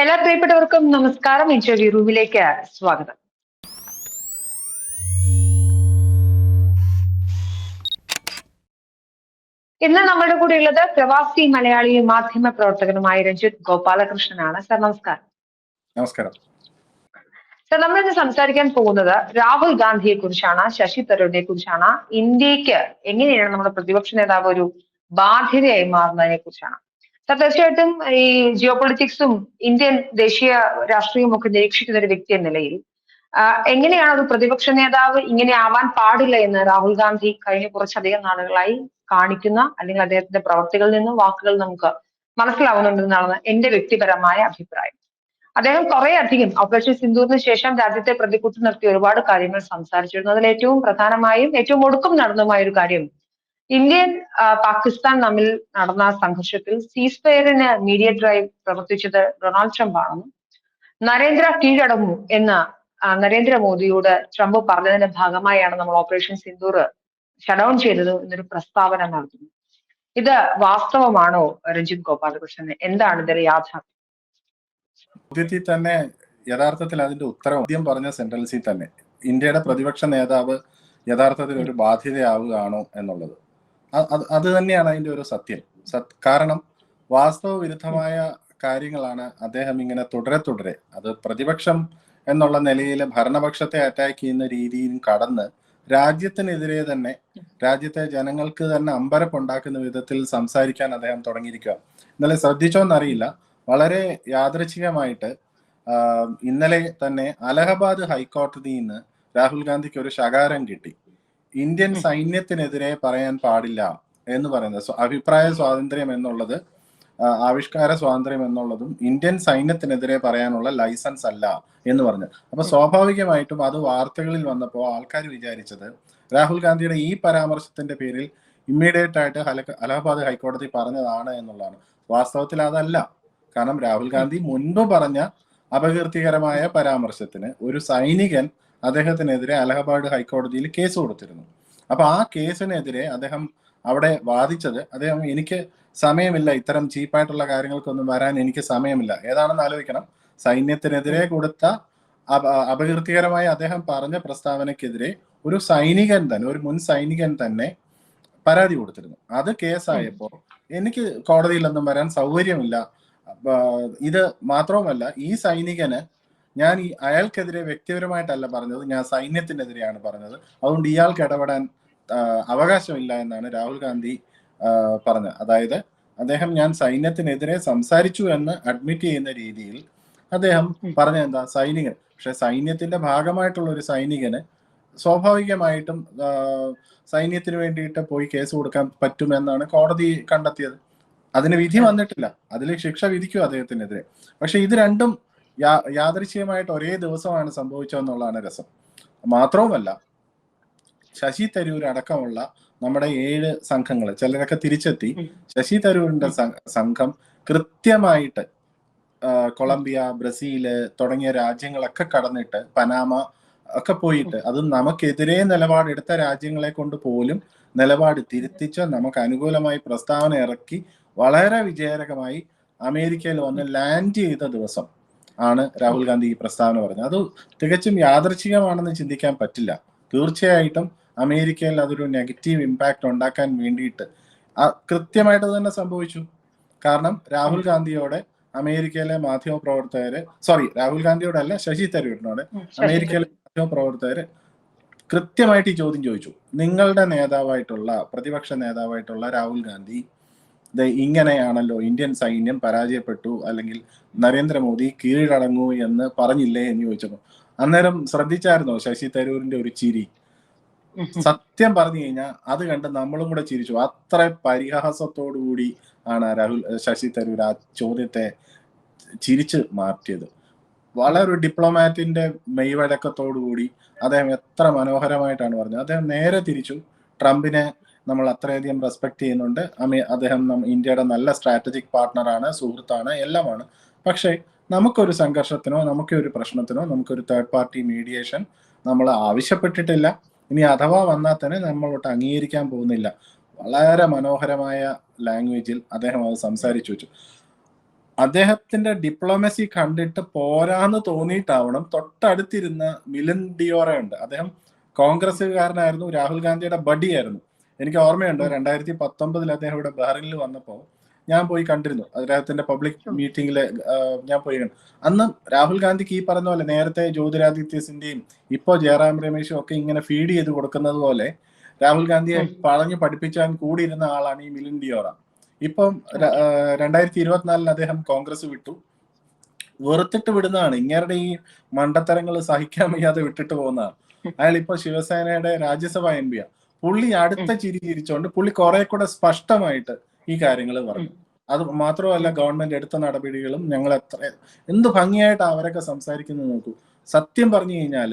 എല്ലാ പ്രിയപ്പെട്ടവർക്കും നമസ്കാരം. എൻജോലി റൂമിലേക്ക് സ്വാഗതം. ഇന്ന് നമ്മുടെ കൂടെ ഉള്ളത് പ്രവാസി മലയാളി മാധ്യമ പ്രവർത്തകനുമായ രഞ്ജിത്ത് ഗോപാലകൃഷ്ണനാണ്. സർ നമസ്കാരം. നമസ്കാരം. സർ നമ്മൾ ഇന്ന് സംസാരിക്കാൻ പോകുന്നത് രാഹുൽ ഗാന്ധിയെ കുറിച്ചാണ് ശശി തരൂരിനെ കുറിച്ചാണ്. ഇന്ത്യയ്ക്ക് എങ്ങനെയാണ് നമ്മുടെ പ്രതിപക്ഷ നേതാവ് ഒരു ബാധ്യതയായി മാറുന്നതിനെ കുറിച്ചാണ്. സർ തീർച്ചയായിട്ടും ഈ ജിയോ പൊളിറ്റിക്സും ഇന്ത്യൻ ദേശീയ രാഷ്ട്രീയവും ഒക്കെ നിരീക്ഷിക്കുന്ന ഒരു വ്യക്തി എന്ന നിലയിൽ എങ്ങനെയാണ് ഒരു പ്രതിപക്ഷ നേതാവ് ഇങ്ങനെ ആവാൻ പാടില്ല എന്ന് രാഹുൽ ഗാന്ധി കഴിഞ്ഞ കുറച്ചധികം നാളുകളായി കാണിക്കുന്ന അല്ലെങ്കിൽ അദ്ദേഹത്തിന്റെ പ്രവർത്തികളിൽ നിന്നും വാക്കുകൾ നമുക്ക് മനസ്സിലാവുന്നുണ്ടെന്നാണ് എന്റെ വ്യക്തിപരമായ അഭിപ്രായം. അദ്ദേഹം കുറെ അധികം ഓപ്പറേഷൻ സിന്ദൂറിന് ശേഷം രാജ്യത്തെ പ്രതികൂട്ടി നിർത്തി ഒരുപാട് കാര്യങ്ങൾ സംസാരിച്ചിരുന്നു. അതിൽ ഏറ്റവും പ്രധാനമായും ഏറ്റവും ഒടുക്കം നടന്നതുമായ ഒരു കാര്യം ഇന്ത്യൻ പാകിസ്ഥാൻ തമ്മിൽ നടന്ന സംഘർഷത്തിൽ സീസ്ഫയറിന് മീഡിയേറ്ററായി പ്രവർത്തിച്ചത് ഡൊണാൾഡ് ട്രംപ് ആണെന്നും നരേന്ദ്ര കീഴടങ്ങൂ എന്ന് നരേന്ദ്ര നരേന്ദ്രമോദിയോട് ട്രംപ് പറഞ്ഞതിന്റെ ഭാഗമായാണ് നമ്മൾ ഓപ്പറേഷൻ സിന്ദൂർ ഷഡൌൺ ചെയ്തത് എന്നൊരു പ്രസ്താവന നടത്തുന്നു ഇത് വാസ്തവമാണോ രഞ്ജിത് ഗോപാലകൃഷ്ണൻ? എന്താണ് ഇതിലെ യാഥാർത്ഥ്യം? ചോദ്യത്തിൽ തന്നെ യഥാർത്ഥത്തിൽ അതിന്റെ ഉത്തരം ആദ്യം പറഞ്ഞ സെൻട്രൽസിൽ തന്നെ. ഇന്ത്യയുടെ പ്രതിപക്ഷ നേതാവ് യഥാർത്ഥത്തിൽ ഒരു ബാധ്യതയാവുകയാണോ എന്നുള്ളത്. അത് തന്നെയാണ് അതിന്റെ ഒരു സത്യം. സത് കാരണം വാസ്തവ വിരുദ്ധമായ കാര്യങ്ങളാണ് അദ്ദേഹം ഇങ്ങനെ തുടരെ തുടരെ അത് പ്രതിപക്ഷം എന്നുള്ള നിലയിൽ ഭരണപക്ഷത്തെ അറ്റാക്ക് ചെയ്യുന്ന രീതിയിൽ കടന്ന് രാജ്യത്തിനെതിരെ തന്നെ രാജ്യത്തെ ജനങ്ങൾക്ക് തന്നെ അമ്പരപ്പുണ്ടാക്കുന്ന വിധത്തിൽ സംസാരിക്കാൻ അദ്ദേഹം തുടങ്ങിയിരിക്കുക ഇന്നലെ ശ്രദ്ധിച്ചോന്നറിയില്ല. വളരെ യാദൃച്ഛികമായിട്ട് ഇന്നലെ തന്നെ അലഹബാദ് ഹൈക്കോടതിയിൽ നിന്ന് രാഹുൽ ഗാന്ധിക്ക് ഒരു ശകാരം കിട്ടി. ഇന്ത്യൻ സൈന്യത്തിനെതിരെ പറയാൻ പാടില്ല എന്ന് പറയുന്നത്. അഭിപ്രായ സ്വാതന്ത്ര്യം എന്നുള്ളത് ആവിഷ്കാര സ്വാതന്ത്ര്യം എന്നുള്ളതും ഇന്ത്യൻ സൈന്യത്തിനെതിരെ പറയാനുള്ള ലൈസൻസ് അല്ല എന്ന് പറഞ്ഞു. അപ്പൊ സ്വാഭാവികമായിട്ടും അത് വാർത്തകളിൽ വന്നപ്പോൾ ആൾക്കാർ വിചാരിച്ചത് രാഹുൽ ഗാന്ധിയുടെ ഈ പരാമർശത്തിന്റെ പേരിൽ ഇമ്മീഡിയറ്റ് ആയിട്ട് അലഹബാദ് ഹൈക്കോടതി പറഞ്ഞതാണ് എന്നുള്ളതാണ്. വാസ്തവത്തിൽ അതല്ല. കാരണം രാഹുൽ ഗാന്ധി മുൻപ് പറഞ്ഞ അപകീർത്തികരമായ പരാമർശത്തിന് ഒരു സൈനികൻ അദ്ദേഹത്തിനെതിരെ അലഹബാദ് ഹൈക്കോടതിയിൽ കേസ് കൊടുത്തിരുന്നു. അപ്പൊ ആ കേസിനെതിരെ അദ്ദേഹം അവിടെ വാദിച്ചത് അദ്ദേഹം എനിക്ക് സമയമില്ല ഇത്തരം ചീപ്പായിട്ടുള്ള കാര്യങ്ങൾക്കൊന്നും വരാൻ എനിക്ക് സമയമില്ല. ഏതാണെന്ന് ആലോചിക്കണം. സൈന്യത്തിനെതിരെ കൊടുത്ത അപ- അപകീർത്തികരമായി അദ്ദേഹം പറഞ്ഞ പ്രസ്താവനക്കെതിരെ ഒരു സൈനികൻ തന്നെ ഒരു മുൻ സൈനികൻ തന്നെ പരാതി കൊടുത്തിരുന്നു. അത് കേസായപ്പോൾ എനിക്ക് കോടതിയിലൊന്നും വരാൻ സൗകര്യമില്ല. ഇത് മാത്രവുമല്ല ഈ സൈനികന് ഞാൻ ഈ അയാൾക്കെതിരെ വ്യക്തിപരമായിട്ടല്ല പറഞ്ഞത് ഞാൻ സൈന്യത്തിനെതിരെയാണ് പറഞ്ഞത്. അതുകൊണ്ട് ഇയാൾക്ക് ഇടപെടാൻ അവകാശമില്ല എന്നാണ് രാഹുൽ ഗാന്ധി പറഞ്ഞത്. അതായത് അദ്ദേഹം ഞാൻ സൈന്യത്തിനെതിരെ സംസാരിച്ചു എന്ന് അഡ്മിറ്റ് ചെയ്യുന്ന രീതിയിൽ അദ്ദേഹം. പറഞ്ഞ എന്താ സൈനികൻ. പക്ഷെ സൈന്യത്തിന്റെ ഭാഗമായിട്ടുള്ള ഒരു സൈനികന് സ്വാഭാവികമായിട്ടും സൈന്യത്തിന് വേണ്ടിയിട്ട് പോയി കേസ് കൊടുക്കാൻ പറ്റുമെന്നാണ് കോടതി കണ്ടെത്തിയത്. അതിന് വിധി വന്നിട്ടില്ല. അതിൽ ശിക്ഷ വിധിക്കും അദ്ദേഹത്തിനെതിരെ. പക്ഷെ ഇത് രണ്ടും യാ യാദൃശ്ചികമായിട്ട് ഒരേ ദിവസമാണ് സംഭവിച്ചതെന്നുള്ളതാണ് രസം. മാത്രവുമല്ല ശശി തരൂർ അടക്കമുള്ള നമ്മുടെ ഏഴ് സംഘങ്ങൾ ചിലരൊക്കെ തിരിച്ചെത്തി. ശശി തരൂരിന്റെ സംഘം കൃത്യമായിട്ട് കൊളംബിയ ബ്രസീൽ തുടങ്ങിയ രാജ്യങ്ങളൊക്കെ കടന്നിട്ട് പനാമ ഒക്കെ പോയിട്ട് അത് നമുക്കെതിരെ നിലപാടെടുത്ത രാജ്യങ്ങളെ കൊണ്ട് പോലും നിലപാട് തിരുത്തിച്ച് നമുക്ക് അനുകൂലമായി പ്രസ്താവന ഇറക്കി വളരെ വിജയകരമായി അമേരിക്കയിൽ വന്ന് ലാൻഡ് ചെയ്ത ദിവസം ആണ് രാഹുൽ ഗാന്ധി ഈ പ്രസ്താവന പറഞ്ഞത്. അത് തികച്ചും യാദർച്ഛികമാണെന്ന് ചിന്തിക്കാൻ പറ്റില്ല. തീർച്ചയായിട്ടും അമേരിക്കയിൽ അതൊരു നെഗറ്റീവ് ഇമ്പാക്ട് ഉണ്ടാക്കാൻ വേണ്ടിയിട്ട്. ആ കൃത്യമായിട്ട് അത് തന്നെ സംഭവിച്ചു. കാരണം രാഹുൽ ഗാന്ധിയോടെ അമേരിക്കയിലെ മാധ്യമ പ്രവർത്തകര് സോറി രാഹുൽ ഗാന്ധിയോടല്ല ശശി തരൂരിനോട് അമേരിക്കയിലെ മാധ്യമ പ്രവർത്തകര് കൃത്യമായിട്ട് ഈ ചോദ്യം ചോദിച്ചു. നിങ്ങളുടെ നേതാവായിട്ടുള്ള പ്രതിപക്ഷ നേതാവായിട്ടുള്ള രാഹുൽ ഗാന്ധി ഇങ്ങനെയാണല്ലോ ഇന്ത്യൻ സൈന്യം പരാജയപ്പെട്ടു അല്ലെങ്കിൽ നരേന്ദ്രമോദി കീഴടങ്ങൂ എന്ന് പറഞ്ഞില്ലേ എന്ന് ചോദിച്ചപ്പോ. അന്നേരം ശ്രദ്ധിച്ചായിരുന്നോ ശശി തരൂരിന്റെ ഒരു ചിരി. സത്യം പറഞ്ഞു കഴിഞ്ഞാൽ അത് കണ്ട് നമ്മളും കൂടെ ചിരിച്ചു. അത്ര പരിഹാസത്തോടു കൂടി ആണ് രാഹുൽ ശശി തരൂർ ആ ചോദ്യത്തെ ചിരിച്ച് മാറ്റിയത്. വളരെ ഒരു ഡിപ്ലോമാറ്റിന്റെ മെയ്വഴക്കത്തോടു കൂടി അദ്ദേഹം എത്ര മനോഹരമായിട്ടാണ് പറഞ്ഞത്. അദ്ദേഹം നേരെ തിരിച്ചു ട്രംപിനെ നമ്മൾ അത്രയധികം റെസ്പെക്ട് ചെയ്യുന്നുണ്ട്. അമേ- അദ്ദേഹം ഇന്ത്യയുടെ നല്ല സ്ട്രാറ്റജിക് പാർട്ട്ണറാണ് സുഹൃത്താണ് എല്ലാമാണ്. പക്ഷേ നമുക്കൊരു സംഘർഷത്തിനോ നമുക്കൊരു പ്രശ്നത്തിനോ നമുക്കൊരു തേർഡ് പാർട്ടി മീഡിയേഷൻ നമ്മൾ ആവശ്യപ്പെട്ടിട്ടില്ല. ഇനി അഥവാ വന്നാൽ തന്നെ നമ്മളോട്ട് അംഗീകരിക്കാൻ പോകുന്നില്ല. വളരെ മനോഹരമായ ലാംഗ്വേജിൽ അദ്ദേഹം അത് സംസാരിച്ചു വെച്ചു. അദ്ദേഹത്തിന്റെ ഡിപ്ലോമസി കണ്ടിട്ട് പോരാന്ന് തോന്നിയിട്ടാവണം തൊട്ടടുത്തിരുന്ന മിലൻ ഡിയോറ ഉണ്ട് അദ്ദേഹം കോൺഗ്രസ്സുകാരനായിരുന്നു രാഹുൽ ഗാന്ധിയുടെ ബഡിയായിരുന്നു എനിക്ക് ഓർമ്മയുണ്ട് രണ്ടായിരത്തി പത്തൊമ്പതിൽ അദ്ദേഹം ഇവിടെ ബഹ്റിനിൽ വന്നപ്പോൾ ഞാൻ പോയി കണ്ടിരുന്നു. അദ്ദേഹത്തിന്റെ പബ്ലിക് മീറ്റിംഗിൽ ഞാൻ പോയി കണ്ടു. അന്ന് രാഹുൽ ഗാന്ധിക്ക് ഈ പറഞ്ഞ പോലെ നേരത്തെ ജ്യോതിരാദിത്യ സിന്ധ്യയും ഇപ്പോ ജയറാം രമേശും ഒക്കെ ഇങ്ങനെ ഫീഡ് ചെയ്ത് കൊടുക്കുന്നത് പോലെ രാഹുൽ ഗാന്ധിയെ പറഞ്ഞു പഠിപ്പിച്ചാൻ കൂടിയിരുന്ന ആളാണ് ഈ മിലിൻ ഡിയോറ. ഇപ്പം രണ്ടായിരത്തി ഇരുപത്തിനാലിൽ അദ്ദേഹം കോൺഗ്രസ് വിട്ടു. വെറുത്തിട്ട് വിടുന്നതാണ്. ഇങ്ങേരുടെ ഈ മണ്ടത്തരങ്ങൾ സഹിക്കാൻ വയ്യാതെ വിട്ടിട്ട് പോകുന്നതാണ്. അയാൾ ഇപ്പൊ ശിവസേനയുടെ രാജ്യസഭ എം പിയാ പുള്ളി അടുത്ത ചിരി ചിരിച്ചോണ്ട് പുള്ളി കുറെ കൂടെ സ്പഷ്ടമായിട്ട് ഈ കാര്യങ്ങൾ പറഞ്ഞു. അത് മാത്രമല്ല ഗവൺമെന്റ് എടുത്ത നടപടികളും ഞങ്ങൾ എത്ര എന്ത് ഭംഗിയായിട്ട് അവരൊക്കെ സംസാരിക്കുന്നത് നോക്കൂ. സത്യം പറഞ്ഞു കഴിഞ്ഞാൽ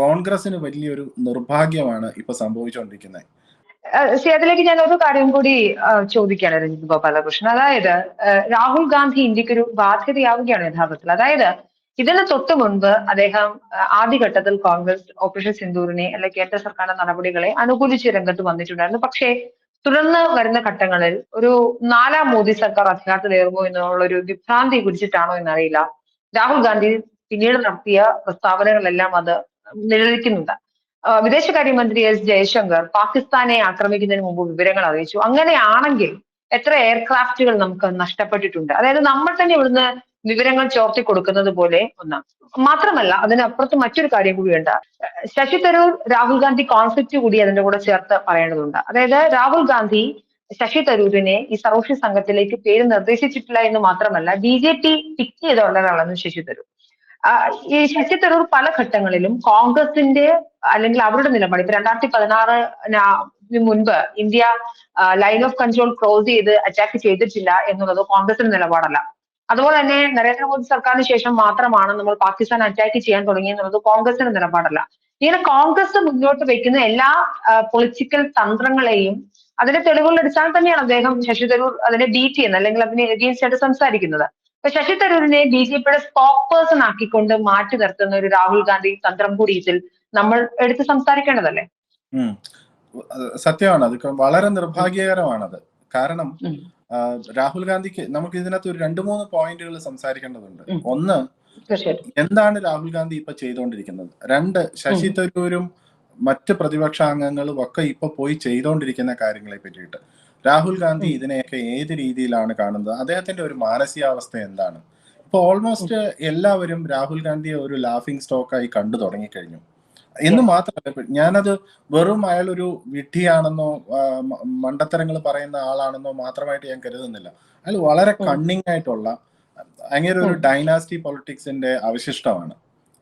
കോൺഗ്രസിന് വലിയൊരു നിർഭാഗ്യമാണ് ഇപ്പൊ സംഭവിച്ചുകൊണ്ടിരിക്കുന്നത് അതിലേക്ക് ഞാൻ ഒരു കാര്യം കൂടി ചോദിക്കുകയാണ് രഞ്ജിത് ഗോപാലകൃഷ്ണൻ. അതായത് രാഹുൽ ഗാന്ധി ഇന്ത്യയ്ക്ക് ഒരു ബാധ്യതയാവുകയാണ് യഥാർത്ഥത്തിൽ. അതായത് ഇതിന് തൊട്ട് മുൻപ് അദ്ദേഹം ആദ്യഘട്ടത്തിൽ കോൺഗ്രസ് ഓപ്പറേഷൻ സിന്ദൂറിനെ അല്ലെ കേന്ദ്ര സർക്കാരിന്റെ നടപടികളെ അനുകൂലിച്ച് രംഗത്ത് വന്നിട്ടുണ്ടായിരുന്നു. പക്ഷേ തുടർന്ന് വരുന്ന ഘട്ടങ്ങളിൽ ഒരു നാലാം മോദി സർക്കാർ അധികാരത്തിലേറുമോ എന്നുള്ള ഒരു വിഭ്രാന്തി കുടിച്ചിട്ടാണോ എന്നറിയില്ല. രാഹുൽ ഗാന്ധി പിന്നീട് നടത്തിയ പ്രസ്താവനകളെല്ലാം അത് നിഴലിക്കുന്നുണ്ട്. വിദേശകാര്യമന്ത്രി എസ് ജയശങ്കർ പാകിസ്ഥാനെ ആക്രമിക്കുന്നതിന് മുമ്പ് വിവരങ്ങൾ അറിയിച്ചു. അങ്ങനെയാണെങ്കിൽ എത്ര എയർക്രാഫ്റ്റുകൾ നമുക്ക് നഷ്ടപ്പെട്ടിട്ടുണ്ട്. അതായത് നമ്മൾ തന്നെ ഇവിടുന്ന് വിവരങ്ങൾ ചോർത്തി കൊടുക്കുന്നത് പോലെ ഒന്ന്. മാത്രമല്ല അതിനപ്പുറത്ത് മറ്റൊരു കാര്യം കൂടിയുണ്ട് ശശി തരൂർ രാഹുൽ ഗാന്ധി കോൺഫ്ലിക്റ്റ് കൂടി അതിന്റെ കൂടെ ചേർത്ത് പറയേണ്ടതുണ്ട്. അതായത് രാഹുൽ ഗാന്ധി ശശി തരൂരിനെ ഈ സർവക്ഷി സംഘത്തിലേക്ക് പേര് നിർദ്ദേശിച്ചിട്ടില്ല എന്ന് മാത്രമല്ല ബി ജെ പി പിക്ക് ചെയ്ത ഒരാളാണ് ശശി തരൂർ. ഈ ശശി തരൂർ പല ഘട്ടങ്ങളിലും കോൺഗ്രസിന്റെ അല്ലെങ്കിൽ അവരുടെ നിലപാട് ഇപ്പൊ രണ്ടായിരത്തി പതിനാറിന് മുൻപ് India line of control cross ചെയ്ത് അറ്റാക്ക് ചെയ്തിട്ടില്ല എന്നുള്ളത് കോൺഗ്രസിന്റെ നിലപാടല്ല. അതുപോലെ തന്നെ നരേന്ദ്രമോദി സർക്കാരിന് ശേഷം മാത്രമാണ് നമ്മൾ പാകിസ്ഥാൻ അറ്റാക്ക് ചെയ്യാൻ തുടങ്ങിയെന്നുള്ളത് കോൺഗ്രസിന്റെ നിലപാടല്ല. ഇങ്ങനെ കോൺഗ്രസ് മുന്നോട്ട് വെക്കുന്ന എല്ലാ പൊളിറ്റിക്കൽ തന്ത്രങ്ങളെയും അതിന്റെ തെളിവുകളുടെ അടിസ്ഥാനം തന്നെയാണ് അദ്ദേഹം ശശി തരൂർ അതിനെ ബീറ്റ് ചെയ്യുന്നത് അല്ലെങ്കിൽ അതിനെ എഗെയിൻസ്റ്റ് ആയിട്ട് സംസാരിക്കുന്നത്. അപ്പൊ ശശി തരൂരിനെ ബി ജെ പിയുടെ സ്പോക്ക് പേഴ്സൺ ആക്കിക്കൊണ്ട് മാറ്റി നിർത്തുന്ന ഒരു രാഹുൽ ഗാന്ധി തന്ത്രം കൂടി ഇതിൽ നമ്മൾ എടുത്ത് സംസാരിക്കേണ്ടതല്ലേ? സത്യമാണ്. അത് വളരെ നിർഭാഗ്യകരമാണത്. കാരണം രാഹുൽ ഗാന്ധിക്ക് നമുക്ക് ഇതിനകത്ത് ഒരു രണ്ട് മൂന്ന് പോയിന്റുകൾ സംസാരിക്കേണ്ടതുണ്ട്. ഒന്ന് എന്താണ് രാഹുൽ ഗാന്ധി ഇപ്പൊ ചെയ്തുകൊണ്ടിരിക്കുന്നത് രണ്ട് ശശി തരൂരും മറ്റ് പ്രതിപക്ഷ അംഗങ്ങളും ഒക്കെ ഇപ്പൊ പോയി ചെയ്തുകൊണ്ടിരിക്കുന്ന കാര്യങ്ങളെ പറ്റിയിട്ട്. രാഹുൽ ഗാന്ധി ഇതിനെയൊക്കെ ഏത് രീതിയിലാണ് കാണുന്നത്? അദ്ദേഹത്തിന്റെ ഒരു മാനസികാവസ്ഥ എന്താണ്? ഇപ്പൊ ഓൾമോസ്റ്റ് എല്ലാവരും രാഹുൽ ഗാന്ധിയെ ഒരു ലാഫിംഗ് സ്റ്റോക്കായി കണ്ടു തുടങ്ങിക്കഴിഞ്ഞു. എന്ന് മാത്രമല്ല ഞാനത് വെറും അയാൾ ഒരു വിഡ്ഢിയാണെന്നോ മണ്ടത്തരങ്ങൾ പറയുന്ന ആളാണെന്നോ മാത്രമായിട്ട് ഞാൻ കരുതുന്നില്ല. അയാൾ വളരെ കണ്ണിങ് ആയിട്ടുള്ള അങ്ങനെ ഒരു ഡൈനാസ്റ്റി പൊളിറ്റിക്സിന്റെ അവശിഷ്ടമാണ്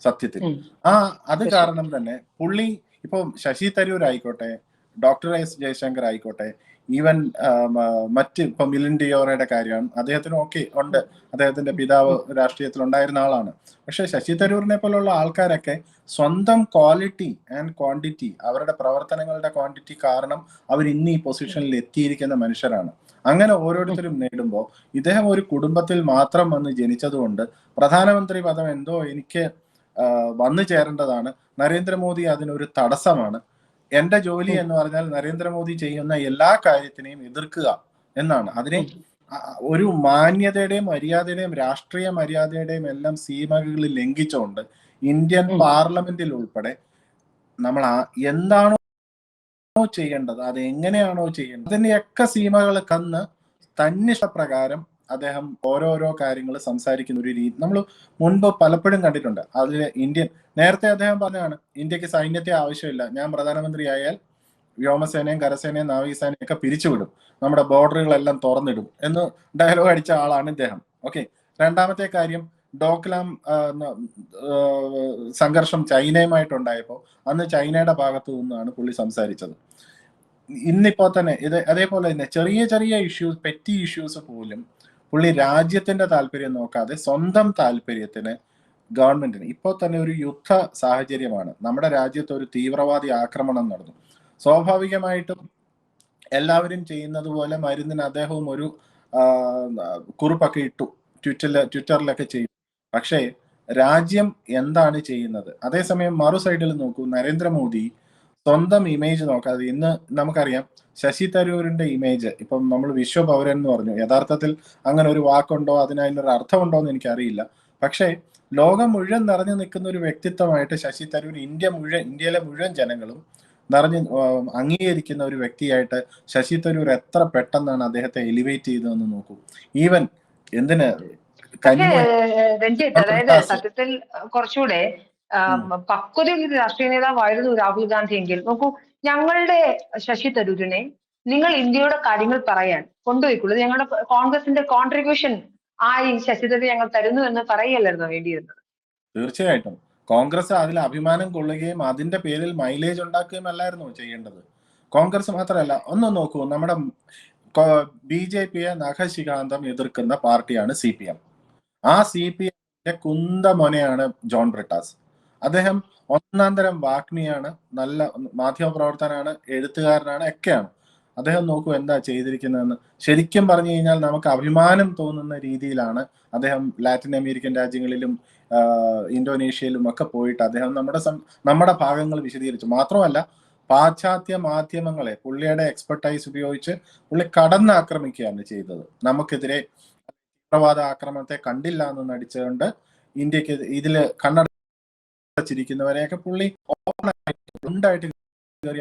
സത്യത്തിൽ. ആ അത് കാരണം തന്നെ പുള്ളി ഇപ്പൊ ശശി തരൂർ ആയിക്കോട്ടെ ഡോക്ടർ എസ് ജയശങ്കർ ആയിക്കോട്ടെ ഈവൻ മറ്റ് ഇപ്പൊ മിലിൻ ഡിയോറയുടെ കാര്യമാണ്. അദ്ദേഹത്തിന് ഓക്കെ ഉണ്ട്. അദ്ദേഹത്തിന്റെ പിതാവ് രാഷ്ട്രീയത്തിൽ ഉണ്ടായിരുന്ന ആളാണ്. പക്ഷെ ശശി തരൂരിനെ പോലുള്ള ആൾക്കാരൊക്കെ സ്വന്തം ക്വാളിറ്റി ആൻഡ് ക്വാണ്ടിറ്റി അവരുടെ പ്രവർത്തനങ്ങളുടെ ക്വാണ്ടിറ്റി കാരണം അവർ ഇന്ന് ഈ പൊസിഷനിൽ എത്തിയിരിക്കുന്ന മനുഷ്യരാണ്. അങ്ങനെ ഓരോരുത്തരും നേടുമ്പോൾ ഇദ്ദേഹം ഒരു കുടുംബത്തിൽ മാത്രം വന്ന് ജനിച്ചതുകൊണ്ട് പ്രധാനമന്ത്രി പദം എന്തോ എനിക്ക് വന്നു ചേരേണ്ടതാണ്. നരേന്ദ്രമോദി അതിനൊരു തടസ്സമാണ്. എന്റെ ജോലി എന്ന് പറഞ്ഞാൽ നരേന്ദ്രമോദി ചെയ്യുന്ന എല്ലാ കാര്യത്തിനെയും എതിർക്കുക എന്നാണ്. അതിനെ ഒരു മാന്യതയുടെയും മര്യാദയുടെയും രാഷ്ട്രീയ മര്യാദയുടെയും എല്ലാം സീമകളിൽ ലംഘിച്ചുകൊണ്ട് ഇന്ത്യൻ പാർലമെന്റിൽ ഉൾപ്പെടെ നമ്മൾ എന്താണോ ചെയ്യേണ്ടത് അത് എങ്ങനെയാണോ ചെയ്യേണ്ടത് അതിന്റെയൊക്കെ സീമകൾ കന്ന് തന്നിഷ്ടപ്രകാരം അദ്ദേഹം ഓരോരോ കാര്യങ്ങൾ സംസാരിക്കുന്ന ഒരു രീതി. നമ്മൾ മുൻപ് പലപ്പോഴും കണ്ടിട്ടുണ്ട്. അതിൽ ഇന്ത്യൻ നേരത്തെ അദ്ദേഹം പറഞ്ഞതാണ് ഇന്ത്യയ്ക്ക് സൈന്യത്തെ ആവശ്യമില്ല. ഞാൻ പ്രധാനമന്ത്രി ആയാൽ വ്യോമസേനയും കരസേനയും നാവികസേനയും ഒക്കെ പിരിച്ചുവിടും. നമ്മുടെ ബോർഡറുകളെല്ലാം തുറന്നിടും എന്ന് ഡയലോഗ് അടിച്ച ആളാണ് ഇദ്ദേഹം. ഓക്കെ രണ്ടാമത്തെ കാര്യം ഡോക്ലാം സംഘർഷം ചൈനയുമായിട്ടുണ്ടായപ്പോൾ അന്ന് ചൈനയുടെ ഭാഗത്തു നിന്നാണ് പുള്ളി സംസാരിച്ചത്. ഇന്നിപ്പോ തന്നെ ഇത് അതേപോലെ തന്നെ ചെറിയ ചെറിയ ഇഷ്യൂസ് പെറ്റി ഇഷ്യൂസ് പോലും പുള്ളി രാജ്യത്തിന്റെ താല്പര്യം നോക്കാതെ സ്വന്തം താല്പര്യത്തിന് ഗവൺമെന്റിന്. ഇപ്പോൾ തന്നെ ഒരു യുദ്ധ സാഹചര്യമാണ്. നമ്മുടെ രാജ്യത്ത് ഒരു തീവ്രവാദി ആക്രമണം നടന്നു. സ്വാഭാവികമായിട്ടും എല്ലാവരും ചെയ്യുന്നത് പോലെ മരുന്നിന് അദ്ദേഹവും ഒരു കുറിപ്പൊക്കെ ഇട്ടു. ട്വിറ്ററിൽ ട്വിറ്ററിലൊക്കെ ചെയ്തു. പക്ഷേ രാജ്യം എന്താണ് ചെയ്യുന്നത്? അതേസമയം മറു സൈഡിൽ നോക്കൂ. നരേന്ദ്രമോദി സ്വന്തം ഇമേജ് നോക്കാതെ ഇന്ന് നമുക്കറിയാം ശശി തരൂരിന്റെ ഇമേജ് ഇപ്പം നമ്മൾ വിശ്വപൗരൻ എന്ന് പറഞ്ഞു. യഥാർത്ഥത്തിൽ അങ്ങനെ ഒരു വാക്കുണ്ടോ? അതിന് അതിനൊരു അർത്ഥമുണ്ടോ എന്ന് എനിക്കറിയില്ല. പക്ഷേ ലോകം മുഴുവൻ നിറഞ്ഞു നിൽക്കുന്ന ഒരു വ്യക്തിത്വമായിട്ട് ശശി തരൂർ ഇന്ത്യ മുഴുവൻ ഇന്ത്യയിലെ മുഴുവൻ ജനങ്ങളും നിറഞ്ഞു അംഗീകരിക്കുന്ന ഒരു വ്യക്തിയായിട്ട് ശശി തരൂർ എത്ര പെട്ടെന്നാണ് അദ്ദേഹത്തെ എലിവേറ്റ് ചെയ്തതെന്ന് നോക്കൂ. ഈവൻ എന്തിന്? രഞ്ജിത്ത് അതായത്. സത്യത്തിൽ കുറച്ചുകൂടെ ആം, പക്വതയുള്ള ഒരു രാഷ്ട്രീയ നേതാവായിരുന്നു രാഹുൽ ഗാന്ധി എങ്കിൽ. നോക്കൂ ഞങ്ങളുടെ ശശി തരൂരിനെ നിങ്ങൾ ഇന്ത്യയുടെ കാര്യങ്ങൾ പറയാൻ കൊണ്ടുപോയിക്കുള്ളൂ ഞങ്ങളുടെ കോൺഗ്രസിന്റെ കോൺട്രിബ്യൂഷൻ ആയി ശശി തരൂർ ഞങ്ങൾ തരുന്നു എന്ന് പറയല്ലായിരുന്നു വേണ്ടിയിരുന്നത്? തീർച്ചയായിട്ടും. കോൺഗ്രസ് അതിൽ അഭിമാനം കൊള്ളുകയും അതിന്റെ പേരിൽ മൈലേജ് ഉണ്ടാക്കുകയും അല്ലായിരുന്നു ചെയ്യേണ്ടത്. കോൺഗ്രസ് മാത്രമല്ല ഒന്ന് നോക്കൂ നമ്മുടെ ബി ജെ പിയെ നഖശികാന്തം എതിർക്കുന്ന പാർട്ടിയാണ് സി പി എം. ആ സി പി എമ്മിന്റെ കുന്തമൊനയാണ് ജോൺ ബ്രിട്ടാസ്. അദ്ദേഹം ഒന്നാം തരം വാഗ്മിയാണ് നല്ല മാധ്യമപ്രവർത്തനാണ് എഴുത്തുകാരനാണ് ഒക്കെയാണ്. അദ്ദേഹം നോക്കൂ എന്താ ചെയ്തിരിക്കുന്നതെന്ന്. ശരിക്കും പറഞ്ഞു കഴിഞ്ഞാൽ നമുക്ക് അഭിമാനം തോന്നുന്ന രീതിയിലാണ് അദ്ദേഹം ലാറ്റിൻ അമേരിക്കൻ രാജ്യങ്ങളിലും ഇന്തോനേഷ്യയിലും ഒക്കെ പോയിട്ട് അദ്ദേഹം നമ്മുടെ നമ്മുടെ ഭാഗങ്ങൾ വിശദീകരിച്ചു. മാത്രമല്ല പാശ്ചാത്യ മാധ്യമങ്ങളെ പുള്ളിയുടെ എക്സ്പെർട്ടൈസ് ഉപയോഗിച്ച് പുള്ളി കടന്നാക്രമിക്കുകയാണ് ചെയ്തത്. നമുക്കെതിരെ തീവ്രവാദ ആക്രമണത്തെ കണ്ടില്ല എന്ന് നടിച്ചുകൊണ്ട് ഇന്ത്യയ്ക്ക് ഇതിൽ കണ്ണടച്ചിരിക്കുന്നവരെയൊക്കെ പുള്ളി ഓണായിട്ട് ഉണ്ടായിട്ട് കയറി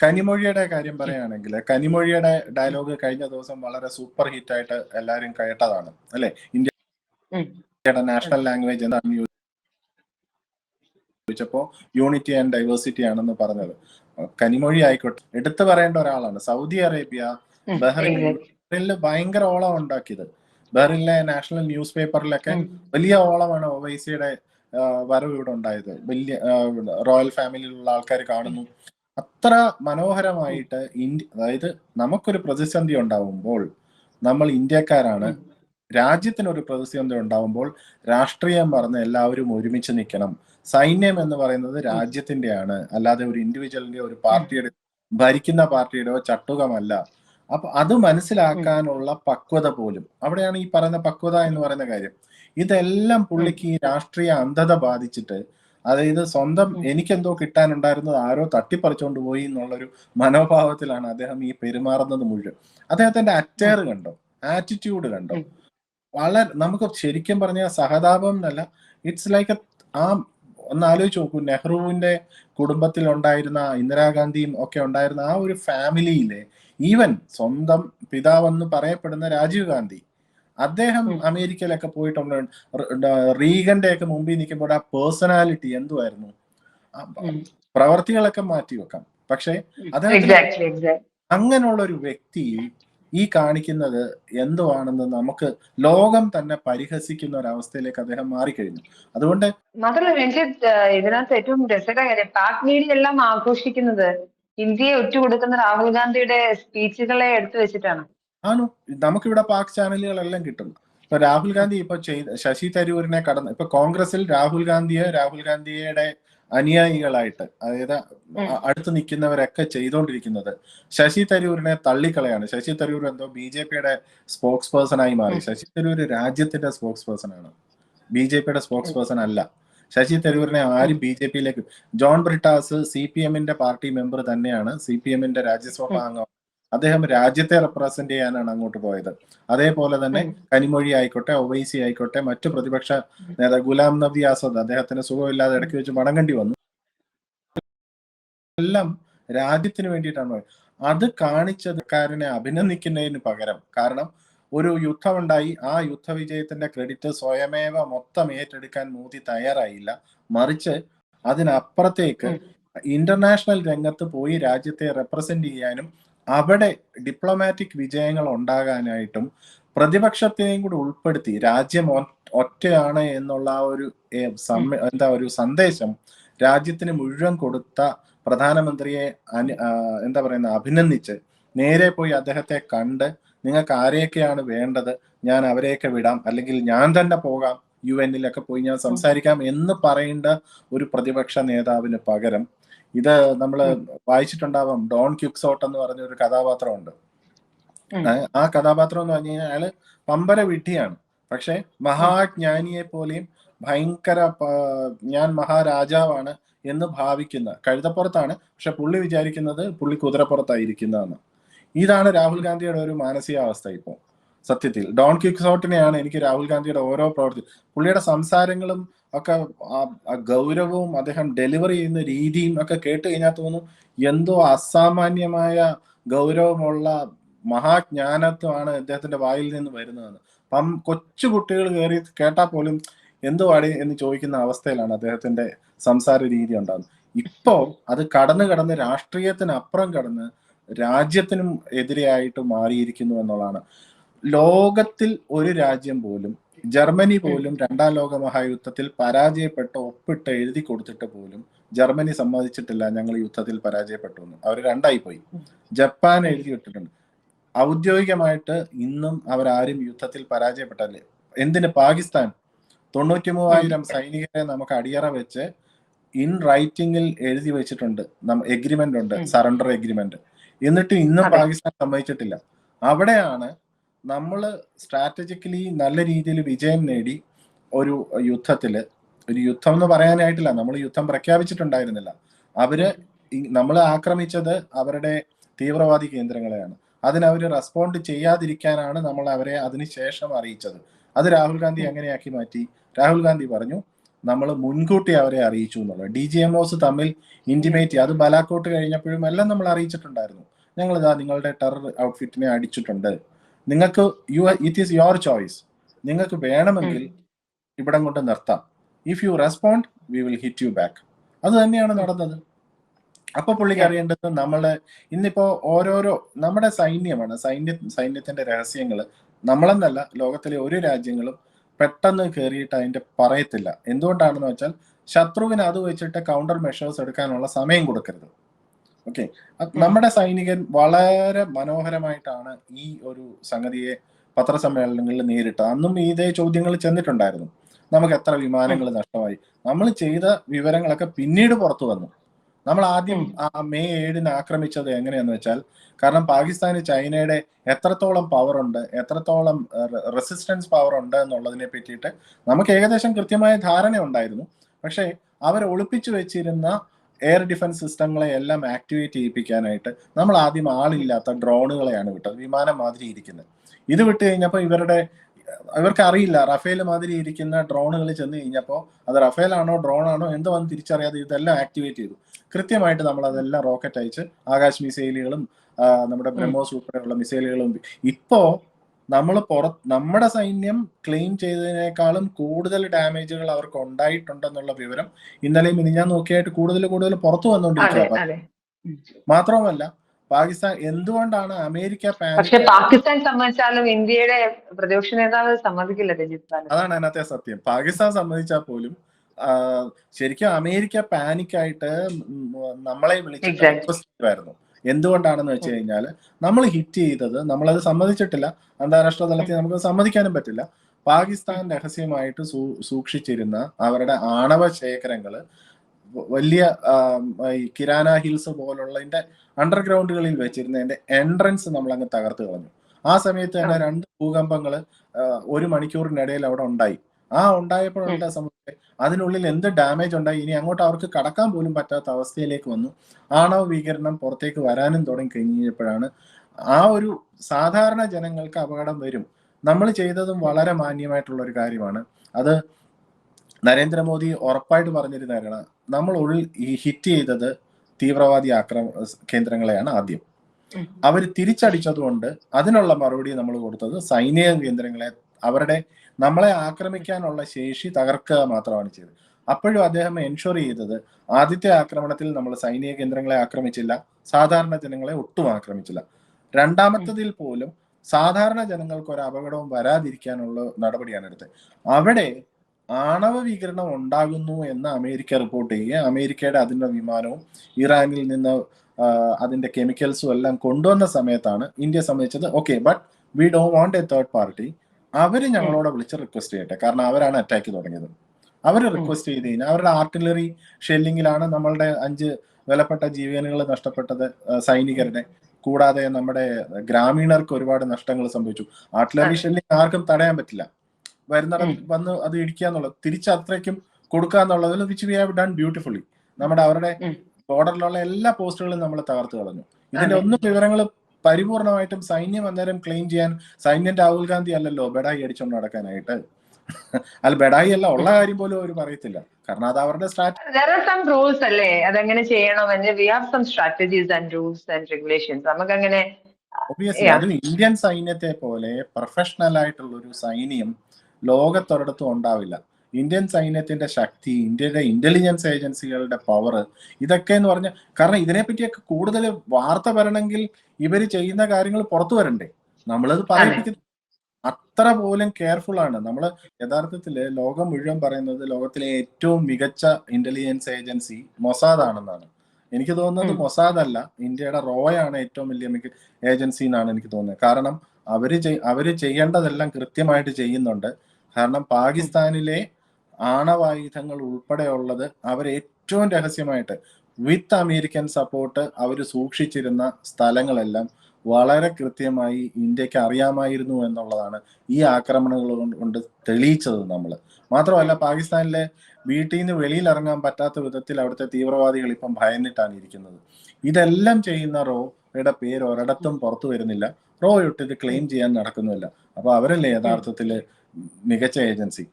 കനിമൊഴിയുടെ കാര്യം പറയുകയാണെങ്കിൽ കനിമൊഴിയുടെ ഡയലോഗ് കഴിഞ്ഞ ദിവസം വളരെ സൂപ്പർ ഹിറ്റ് ആയിട്ട് എല്ലാവരും കേട്ടതാണ് അല്ലെ. ഇന്ത്യയുടെ നാഷണൽ ലാംഗ്വേജ് എന്താണ് ചോദിച്ചപ്പോ യൂണിറ്റി ആൻഡ് ഡൈവേഴ്സിറ്റി ആണെന്ന് പറഞ്ഞത്. കനിമൊഴി ആയിക്കോട്ടെ. എടുത്തു പറയേണ്ട ഒരാളാണ്. സൗദി അറേബ്യ ബഹ്റിൻ ഭയങ്കര ഓളം ഉണ്ടാക്കിയത്. ബഹ്റിനിലെ നാഷണൽ ന്യൂസ് പേപ്പറിലൊക്കെ വലിയ ഓളമാണ് ഒവൈസിയുടെ വരവ് ഇവിടെ ഉണ്ടായത്. വലിയ റോയൽ ഫാമിലിയിലുള്ള ആൾക്കാർ കാണുന്നു. അത്ര മനോഹരമായിട്ട് ഇന്ത്യ അതായത് നമുക്കൊരു പ്രതിസന്ധി ഉണ്ടാവുമ്പോൾ നമ്മൾ ഇന്ത്യക്കാരാണ്. രാജ്യത്തിനൊരു പ്രതിസന്ധി ഉണ്ടാവുമ്പോൾ രാഷ്ട്രീയം പറഞ്ഞ് എല്ലാവരും ഒരുമിച്ച് നിൽക്കണം. സൈന്യം എന്ന് പറയുന്നത് രാജ്യത്തിന്റെയാണ് അല്ലാതെ ഒരു ഇൻഡിവിജ്വലിന്റെ ഒരു പാർട്ടിയുടെ ഭരിക്കുന്ന പാർട്ടിയുടെയോ ചട്ടുകമല്ല. അപ്പൊ അത് മനസ്സിലാക്കാനുള്ള പക്വത പോലും. അവിടെയാണ് ഈ പറയുന്ന പക്വത എന്ന് പറയുന്ന കാര്യം. ഇതെല്ലാം പുള്ളിക്ക് ഈ രാഷ്ട്രീയ അന്ധത ബാധിച്ചിട്ട് അതായത് സ്വന്തം. എനിക്കെന്തോ കിട്ടാനുണ്ടായിരുന്നത് ആരോ തട്ടിപ്പറിച്ചുകൊണ്ട് പോയി എന്നുള്ളൊരു മനോഭാവത്തിലാണ് അദ്ദേഹം ഈ പെരുമാറുന്നത് മുഴുവൻ. അദ്ദേഹത്തിന്റെ അറ്റയർ കണ്ടോ? ആറ്റിറ്റ്യൂഡ് കണ്ടോ? വളരെ നമുക്ക് ശരിക്കും പറഞ്ഞാൽ സഹതാപം എന്നല്ല ഇറ്റ്സ് ലൈക്ക് ആ ഒന്ന് ആലോചിച്ച് നോക്കൂ നെഹ്റുവിന്റെ കുടുംബത്തിൽ ഉണ്ടായിരുന്ന ഇന്ദിരാഗാന്ധിയും ഒക്കെ ഉണ്ടായിരുന്ന ആ ഒരു ഫാമിലിയിലെ ഈവൻ സ്വന്തം പിതാവെന്ന് പറയപ്പെടുന്ന രാജീവ് ഗാന്ധി അദ്ദേഹം. അമേരിക്കയിലൊക്കെ പോയിട്ടുണ്ട്. റീഗന്റെ ഒക്കെ മുമ്പിൽ നിൽക്കുമ്പോൾ ആ പേഴ്സണാലിറ്റി എന്തുമായിരുന്നു പ്രവർത്തികളൊക്കെ മാറ്റി വെക്കാം. പക്ഷേ അദ്ദേഹം അങ്ങനെയുള്ള ഒരു വ്യക്തി ഈ കാണിക്കുന്നത് എന്തുവാണെന്ന് നമുക്ക് ലോകം തന്നെ പരിഹസിക്കുന്ന ഒരു അവസ്ഥയിലേക്ക് അദ്ദേഹം മാറിക്കഴിഞ്ഞു. അതുകൊണ്ട് മാത്രമല്ല എനിക്ക് ഇതിനകത്ത് ഏറ്റവും രസകര കാര്യം പാക് മീഡിയ എല്ലാം ആഘോഷിക്കുന്നത് ഇന്ത്യയെ ഒറ്റുകൊടുക്കുന്ന രാഹുൽ ഗാന്ധിയുടെ സ്പീച്ചുകളെ എടുത്തു വെച്ചിട്ടാണ്. ആണു? നമുക്കിവിടെ പാക് ചാനലുകളെല്ലാം കിട്ടുന്നു ഇപ്പൊ രാഹുൽ ഗാന്ധി ഇപ്പൊ ചെയ്ത ശശി തരൂരിനെ കടന്ന് ഇപ്പൊ കോൺഗ്രസിൽ രാഹുൽ ഗാന്ധിയെ രാഹുൽ ഗാന്ധിയുടെ അനുയായികളായിട്ട് അതായത്. അടുത്ത് നിൽക്കുന്നവരൊക്കെ ചെയ്തുകൊണ്ടിരിക്കുന്നത് ശശി തരൂരിനെ തള്ളിക്കളയാണ്. ശശി തരൂർ എന്തോ ബി ജെ പിയുടെ സ്പോക്സ് പേഴ്സൺ ആയി മാറി ശശി തരൂർ രാജ്യത്തിന്റെ സ്പോക്സ് പേഴ്സൺ ആണ് ബി ജെ പിയുടെ സ്പോക്സ് പേഴ്സൺ അല്ല. ശശി തരൂരിനെ ആരും ബി ജെ പിയിലേക്ക് ജോൺ ബ്രിട്ടാസ് സി പി എമ്മിന്റെ പാർട്ടി മെമ്പർ തന്നെയാണ്. സി പി എമ്മിന്റെ രാജ്യസഭാ അംഗം അദ്ദേഹം രാജ്യത്തെ റെപ്രസെന്റ് ചെയ്യാനാണ് അങ്ങോട്ട് പോയത്. അതേപോലെ തന്നെ. കനിമൊഴി ആയിക്കോട്ടെ ഒവൈസി ആയിക്കോട്ടെ മറ്റു പ്രതിപക്ഷ നേതാ ഗുലാം നബി ആസാദ് അദ്ദേഹത്തിന് സുഖമില്ലാതെ ഇടയ്ക്ക് വെച്ച് മടങ്ങേണ്ടി വന്നു. എല്ലാം രാജ്യത്തിന് വേണ്ടിയിട്ടാണ് പോയത്. അത് കാണിച്ചത് കാരനെ അഭിനന്ദിക്കുന്നതിന് പകരം കാരണം ഒരു യുദ്ധമുണ്ടായി ആ യുദ്ധവിജയത്തിന്റെ ക്രെഡിറ്റ് സ്വയമേവ മൊത്തം ഏറ്റെടുക്കാൻ മോദി തയ്യാറായില്ല. മറിച്ച് അതിനപ്പുറത്തേക്ക് ഇന്റർനാഷണൽ രംഗത്ത് പോയി രാജ്യത്തെ റെപ്രസെന്റ് ചെയ്യാനും അവിടെ ഡിപ്ലോമാറ്റിക് വിജയങ്ങൾ ഉണ്ടാകാനായിട്ടും പ്രതിപക്ഷത്തെയും കൂടി ഉൾപ്പെടുത്തി രാജ്യം ഒറ്റയാണ് എന്നുള്ള ആ ഒരു എന്താ ഒരു സന്ദേശം രാജ്യത്തിന് മുഴുവൻ കൊടുത്ത പ്രധാനമന്ത്രിയെ അനു- എന്താ പറയുന്ന അഭിനന്ദിച്ച് നേരെ പോയി അദ്ദേഹത്തെ കണ്ട് നിങ്ങൾക്ക് ആരെയൊക്കെയാണ് വേണ്ടത്? ഞാൻ അവരെയൊക്കെ വിടാം. അല്ലെങ്കിൽ ഞാൻ തന്നെ പോകാം. യു എന്നിലൊക്കെ പോയി ഞാൻ സംസാരിക്കാം എന്ന് പറയേണ്ട ഒരു പ്രതിപക്ഷ നേതാവിന് പകരം ഇത് നമ്മൾ വായിച്ചിട്ടുണ്ടാവാം. ഡോൺ ക്യുക്സോട്ട് എന്ന് പറഞ്ഞ ഒരു കഥാപാത്രമുണ്ട്. ആ- കഥാപാത്രം എന്ന് പറഞ്ഞു കഴിഞ്ഞാൽ അയാൾ പമ്പര വിഡ്ഢിയാണ്. പക്ഷെ മഹാജ്ഞാനിയെ പോലെയും ഭയങ്കര ഞാൻ മഹാരാജാവാണ് എന്ന് ഭാവിക്കുന്ന കഴുതപ്പുറത്താണ്. പക്ഷെ പുള്ളി വിചാരിക്കുന്നത് പുള്ളി കുതിരപ്പുറത്തായിരിക്കുന്നതെന്ന് ഇതാണ് രാഹുൽ ഗാന്ധിയുടെ ഒരു മാനസികാവസ്ഥ ഇപ്പോൾ സത്യത്തിൽ. ഡോൺ കിക്സോട്ടിനെയാണ് എനിക്ക് രാഹുൽ ഗാന്ധിയുടെ ഓരോ പ്രവർത്തി പുള്ളിയുടെ സംസാരങ്ങളും ഒക്കെ ആ- ആ ഗൗരവവും അദ്ദേഹം ഡെലിവറി ചെയ്യുന്ന രീതിയും ഒക്കെ കേട്ട് കഴിഞ്ഞാൽ തോന്നും എന്തോ അസാമാന്യമായ ഗൗരവമുള്ള മഹാജ്ഞാനത്വമാണ് അദ്ദേഹത്തിന്റെ വായിൽ നിന്ന് വരുന്നതെന്ന്. അപ്പം കൊച്ചു കുട്ടികൾ കയറി കേട്ടാൽ പോലും എന്തോ അടി എന്ന് ചോദിക്കുന്ന അവസ്ഥയിലാണ് അദ്ദേഹത്തിന്റെ സംസാര രീതി ഉണ്ടാകുന്നത് ഇപ്പോൾ അത് കടന്നു കടന്ന് രാഷ്ട്രീയത്തിനപ്പുറം കടന്ന് രാജ്യത്തിനും എതിരെയായിട്ട് മാറിയിരിക്കുന്നു എന്നുള്ളതാണ്. ലോകത്തിൽ ഒരു രാജ്യം പോലും ജർമ്മനി പോലും രണ്ടാം ലോക മഹായുദ്ധത്തിൽ പരാജയപ്പെട്ട് ഒപ്പിട്ട് എഴുതി കൊടുത്തിട്ട് പോലും ജർമ്മനി സമ്മതിച്ചിട്ടില്ല ഞങ്ങൾ യുദ്ധത്തിൽ പരാജയപ്പെട്ടു എന്ന്. അവർ രണ്ടായി പോയി. ജപ്പാൻ എഴുതി വിട്ടിട്ടുണ്ട് ഔദ്യോഗികമായിട്ട് ഇന്നും അവരാരും യുദ്ധത്തിൽ പരാജയപ്പെട്ടല്ലേ എന്തിന്? പാകിസ്ഥാൻ. തൊണ്ണൂറ്റി മൂവായിരം സൈനികരെ നമുക്ക് അടിയറ വെച്ച് ഇൻ റൈറ്റിംഗിൽ എഴുതി വെച്ചിട്ടുണ്ട്. എഗ്രിമെന്റ് ഉണ്ട്. Surrender agreement. എന്നിട്ട് ഇന്നും പാകിസ്ഥാൻ സമ്മതിച്ചിട്ടില്ല. അവിടെയാണ് നമ്മൾ സ്ട്രാറ്റജിക്കലി നല്ല രീതിയിൽ വിജയം നേടി ഒരു യുദ്ധത്തിൽ ഒരു യുദ്ധം എന്ന് പറയാനായിട്ടില്ല. നമ്മൾ യുദ്ധം പ്രഖ്യാപിച്ചിട്ടുണ്ടായിരുന്നില്ല. അവർ നമ്മൾ ആക്രമിച്ചത് അവരുടെ തീവ്രവാദി കേന്ദ്രങ്ങളെയാണ്. അതിനവർ റെസ്പോണ്ട് ചെയ്യാതിരിക്കാനാണ് നമ്മൾ അവരെ അതിനുശേഷം അറിയിച്ചത്. അത് രാഹുൽ ഗാന്ധി എങ്ങനെയാക്കി മാറ്റി? രാഹുൽ ഗാന്ധി പറഞ്ഞു നമ്മൾ മുൻകൂട്ടി അവരെ അറിയിച്ചു എന്നുള്ളത്. ഡി ജി എം തമ്മിൽ ഇന്റിമേറ്റ് അത് ബലാക്കോട്ട് കഴിഞ്ഞപ്പോഴും എല്ലാം നമ്മൾ അറിയിച്ചിട്ടുണ്ടായിരുന്നു. ഞങ്ങൾ ഇതാ നിങ്ങളുടെ ടെറർ ഔട്ട്ഫിറ്റിനെ അടിച്ചിട്ടുണ്ട്. നിങ്ങൾക്ക് you it is your choice നിങ്ങൾക്ക് വേണമെങ്കിൽ ഇവിടം കൊണ്ട് നിർത്താം. If you respond we will hit you back അത് തന്നെയാണ് നടന്നത്. അപ്പൊ പുള്ളിക്ക്. അറിയേണ്ടത് നമ്മൾ ഇന്നിപ്പോ ഓരോരോ നമ്മുടെ സൈന്യമാണ് സൈന്യ സൈന്യത്തിന്റെ രഹസ്യങ്ങൾ നമ്മളെന്നല്ല ലോകത്തിലെ ഒരു രാജ്യങ്ങളും പെട്ടെന്ന് കയറിയിട്ട് അതിന്റെ പറയത്തില്ല. എന്തുകൊണ്ടാണെന്ന് വെച്ചാൽ ശത്രുവിന് അത് വെച്ചിട്ട് കൗണ്ടർ മെഷേഴ്സ് എടുക്കാനുള്ള സമയം കൊടുക്കരുത്. ഓക്കെ നമ്മുടെ സൈനികൻ വളരെ മനോഹരമായിട്ടാണ് ഈ ഒരു സംഗതിയെ പത്രസമ്മേളനങ്ങളിൽ നേരിട്ട് അന്നും ഇതേ ചോദ്യങ്ങൾ ചെന്നിട്ടുണ്ടായിരുന്നു. നമുക്ക് എത്ര വിമാനങ്ങൾ നഷ്ടമായി? നമ്മൾ ചെയ്ത വിവരങ്ങളൊക്കെ പിന്നീട് പുറത്തു വന്നു. നമ്മൾ ആദ്യം മെയ് ഏഴിന് ആക്രമിച്ചത് എങ്ങനെയാന്ന് വെച്ചാൽ കാരണം പാകിസ്ഥാന് ചൈനയുടെ എത്രത്തോളം പവർ ഉണ്ട് എത്രത്തോളം റെസിസ്റ്റൻസ് പവർ ഉണ്ട് എന്നുള്ളതിനെ പറ്റിയിട്ട് നമുക്ക് ഏകദേശം കൃത്യമായ ധാരണ ഉണ്ടായിരുന്നു പക്ഷേ അവർ ഒളിപ്പിച്ചു വെച്ചിരുന്ന എയർ ഡിഫൻസ് സിസ്റ്റങ്ങളെ എല്ലാം ആക്ടിവേറ്റ് ചെയ്യിപ്പിക്കാനായിട്ട് നമ്മൾ ആദ്യം ആളില്ലാത്ത ഡ്രോണുകളെയാണ് വിട്ടത് വിമാനം മാതിരി ഇരിക്കുന്നത്. ഇത് വിട്ട് കഴിഞ്ഞപ്പോൾ ഇവരുടെ ഇവർക്ക് അറിയില്ല റഫേൽ മാതിരി ഇരിക്കുന്ന ഡ്രോണുകൾ ചെന്ന് കഴിഞ്ഞപ്പോൾ അത് റഫേൽ ആണോ ഡ്രോൺ ആണോ എന്തോ വന്ന് തിരിച്ചറിയാതെ ഇതെല്ലാം ആക്ടിവേറ്റ് ചെയ്തു. കൃത്യമായിട്ട് നമ്മൾ അതെല്ലാം റോക്കറ്റ് അയച്ച് ആകാശ് മിസൈലുകളും നമ്മുടെ ബ്രഹ്മോസ് ഉൾപ്പെടെയുള്ള മിസൈലുകളും ഇപ്പോ നമ്മൾ പുറ നമ്മുടെ സൈന്യം ക്ലെയിം ചെയ്തതിനേക്കാളും കൂടുതൽ ഡാമേജുകൾ അവർക്ക് ഉണ്ടായിട്ടുണ്ടെന്നുള്ള വിവരം ഇന്നലെ ഇനി ഞാൻ നോക്കിയായിട്ട് കൂടുതൽ കൂടുതൽ പുറത്തു വന്നുകൊണ്ടിരിക്കുകയാണ്. വന്നുകൊണ്ടിരിക്കുക. മാത്രവുമല്ല പാകിസ്ഥാൻ എന്തുകൊണ്ടാണ് അമേരിക്ക പക്ഷേ പാകിസ്ഥാൻ സംബന്ധിച്ചാലും ഇന്ത്യയുടെ പ്രതിപക്ഷ നേതാവ് സമ്മതിക്കില്ല അതാണ് അതിനകത്തെ സത്യം. പാകിസ്ഥാൻ സംബന്ധിച്ചാൽ പോലും ശരിക്കും അമേരിക്ക പാനിക്കായിട്ട് നമ്മളെ വിളിച്ചിട്ട് എന്തുകൊണ്ടാണെന്ന് വെച്ച് കഴിഞ്ഞാൽ നമ്മൾ ഹിറ്റ് ചെയ്തത് നമ്മളത് സമ്മതിച്ചിട്ടില്ല. അന്താരാഷ്ട്ര തലത്തിൽ നമുക്ക് സമ്മതിക്കാനും പറ്റില്ല. പാകിസ്ഥാൻ രഹസ്യമായിട്ട് സൂ- സൂക്ഷിച്ചിരുന്ന അവരുടെ ആണവ ശേഖരങ്ങൾ വലിയ ഈ കിരാന ഹിൽസ് പോലുള്ളതിന്റെ അണ്ടർഗ്രൗണ്ടുകളിൽ വെച്ചിരുന്നതിന്റെ എൻട്രൻസ് നമ്മൾ അങ്ങ് തകർത്ത് കളഞ്ഞു. ആ സമയത്ത് തന്നെ രണ്ട് ഭൂകമ്പങ്ങൾ ഒരു മണിക്കൂറിനിടയിൽ അവിടെ ഉണ്ടായി. ആ ഉണ്ടായപ്പോഴുള്ള സമയത്ത് അതിനുള്ളിൽ എന്ത് ഡാമേജ് ഉണ്ടായി? ഇനി അങ്ങോട്ട് അവർക്ക് കടക്കാൻ പോലും പറ്റാത്ത അവസ്ഥയിലേക്ക് വന്നു. ആണവ വികിരണം പുറത്തേക്ക് വരാനും തുടങ്ങി കഴിഞ്ഞപ്പോഴാണ് ആ ഒരു സാധാരണ ജനങ്ങൾക്ക് അപകടം വരും. നമ്മൾ ചെയ്തതും വളരെ മാന്യമായിട്ടുള്ള ഒരു കാര്യമാണ്. അത് നരേന്ദ്രമോദി ഉറപ്പായിട്ട് പറഞ്ഞിരുന്ന കാര്യമാണ്. നമ്മൾ ഉള്ളിൽ ഈ ഹിറ്റ് ചെയ്തത് തീവ്രവാദി ആക്രമ കേന്ദ്രങ്ങളെയാണ് ആദ്യം. അവർ തിരിച്ചടിച്ചതുകൊണ്ട് അതിനുള്ള മറുപടി നമ്മൾ കൊടുത്തത് സൈനിക കേന്ദ്രങ്ങളെ അവരുടെ നമ്മളെ ആക്രമിക്കാനുള്ള ശേഷി തകർക്കുക മാത്രമാണ് ചെയ്തത്. അപ്പോഴും അദ്ദേഹം എൻഷുർ ചെയ്തത് ആദ്യത്തെ ആക്രമണത്തിൽ നമ്മൾ സൈനിക കേന്ദ്രങ്ങളെ ആക്രമിച്ചില്ല സാധാരണ ജനങ്ങളെ ഒട്ടും ആക്രമിച്ചില്ല. രണ്ടാമത്തതിൽ പോലും സാധാരണ ജനങ്ങൾക്ക് ഒരു അപകടവും വരാതിരിക്കാനുള്ള നടപടിയാണ് എടുത്തത്. അവിടെ ആണവ വികരണം ഉണ്ടാകുന്നു എന്ന് അമേരിക്ക റിപ്പോർട്ട് ചെയ്യുകയും അമേരിക്കയുടെ അതിന്റെ വിമാനവും ഇറാനിൽ നിന്ന് അതിന്റെ കെമിക്കൽസും എല്ലാം കൊണ്ടുവന്ന സമയത്താണ് India സംബന്ധിച്ചത് okay but we do want a third party അവർ ഞങ്ങളോട് വിളിച്ച് റിക്വസ്റ്റ് ചെയ്യട്ടെ. കാരണം അവരാണ് അറ്റാക്ക് തുടങ്ങിയത്. അവർ റിക്വസ്റ്റ് ചെയ്ത് കഴിഞ്ഞാൽ അവരുടെ ആർട്ടിലറി ഷെല്ലിങ്ങിലാണ് നമ്മളുടെ അഞ്ച് വിലപ്പെട്ട ജീവനുകൾ നഷ്ടപ്പെട്ടത് സൈനികരുടെ. കൂടാതെ നമ്മുടെ ഗ്രാമീണർക്ക് ഒരുപാട് നഷ്ടങ്ങൾ സംഭവിച്ചു. ആർട്ടിലറി ഷെല്ലിംഗ് ആർക്കും തടയാൻ പറ്റില്ല. വരുന്നിടം ഉം. വന്ന് അത് ഇടിക്കുക എന്നുള്ളത് തിരിച്ച് അത്രയ്ക്കും കൊടുക്കുക എന്നുള്ളതിൽ which we have done beautifully നമ്മുടെ അവരുടെ ബോർഡറിലുള്ള എല്ലാ പോസ്റ്റുകളും നമ്മൾ തകർത്ത് കളഞ്ഞു. ഇതിന്റെ ഒന്നും വിവരങ്ങൾ പരിപൂർണമായിട്ടും സൈന്യം അന്നേരം ക്ലെയിം ചെയ്യാൻ സൈന്യം രാഹുൽ ഗാന്ധി അല്ലല്ലോ ബെഡായി അടിച്ചോണ്ട് നടക്കാനായിട്ട്. അല്ല ബെഡായി അല്ല ഉള്ള കാര്യം പോലും അവർ പറയത്തില്ല. കാരണം അത് അവരുടെ റൂൾസ് അല്ലേ? അതെങ്ങനെ ചെയ്യണമെന്ന്. We have some strategies and rules and regulations നമുക്ക് അങ്ങനെ ഒബിയസ്ലി അതും ഇന്ത്യൻ സൈന്യത്തെ പോലെ പ്രൊഫഷണൽ ആയിട്ടുള്ള ഒരു സൈന്യം ലോകത്തൊരിടത്തും ഉണ്ടാവില്ല. ഇന്ത്യൻ സൈന്യത്തിന്റെ ശക്തി ഇന്ത്യയുടെ ഇന്റലിജൻസ് ഏജൻസികളുടെ പവർ ഇതൊക്കെ എന്ന് പറഞ്ഞ കാരണം ഇതിനെപ്പറ്റിയൊക്കെ കൂടുതൽ വാർത്ത വരണമെങ്കിൽ ഇവർ ചെയ്യുന്ന കാര്യങ്ങൾ പുറത്തു വരണ്ടേ? നമ്മളത് പറയുന്നത് അത്ര പോലും കെയർഫുൾ ആണ്. നമ്മൾ യഥാർത്ഥത്തിൽ ലോകം മുഴുവൻ പറയുന്നത് ലോകത്തിലെ ഏറ്റവും മികച്ച ഇന്റലിജൻസ് ഏജൻസി മൊസാദ് ആണെന്നാണ്. എനിക്ക് തോന്നുന്നത്. മൊസാദ് അല്ല ഇന്ത്യയുടെ റോയാണ് ഏറ്റവും വലിയ മിക ഏജൻസി എന്നാണ് എനിക്ക് തോന്നുന്നത്. കാരണം അവർ അവർ ചെയ്യേണ്ടതെല്ലാം കൃത്യമായിട്ട് ചെയ്യുന്നുണ്ട്. കാരണം പാകിസ്ഥാനിലെ ആണവായുധങ്ങൾ ഉൾപ്പെടെയുള്ളത് അവർ ഏറ്റവും രഹസ്യമായിട്ട്. വിത്ത് അമേരിക്കൻ സപ്പോർട്ട് അവർ സൂക്ഷിച്ചിരുന്ന സ്ഥലങ്ങളെല്ലാം വളരെ കൃത്യമായി ഇന്ത്യയ്ക്ക് അറിയാമായിരുന്നു എന്നുള്ളതാണ് ഈ ആക്രമണങ്ങൾ കൊണ്ട് തെളിയിച്ചത് നമ്മൾ. മാത്രമല്ല പാകിസ്ഥാനിലെ വീട്ടിൽ നിന്ന് വെളിയിൽ ഇറങ്ങാൻ പറ്റാത്ത വിധത്തിൽ അവിടുത്തെ തീവ്രവാദികൾ ഇപ്പം ഭയന്നിട്ടാണ് ഇരിക്കുന്നത്. ഇതെല്ലാം ചെയ്യുന്ന റോയുടെ പേര് ഒരിടത്തും പുറത്തു വരുന്നില്ല. റോ ഇട്ട് ഇത് ക്ലെയിം ചെയ്യാൻ നടക്കുന്നില്ല അപ്പൊ അവരല്ലേ യഥാർത്ഥത്തിൽ മികച്ച ഏജൻസി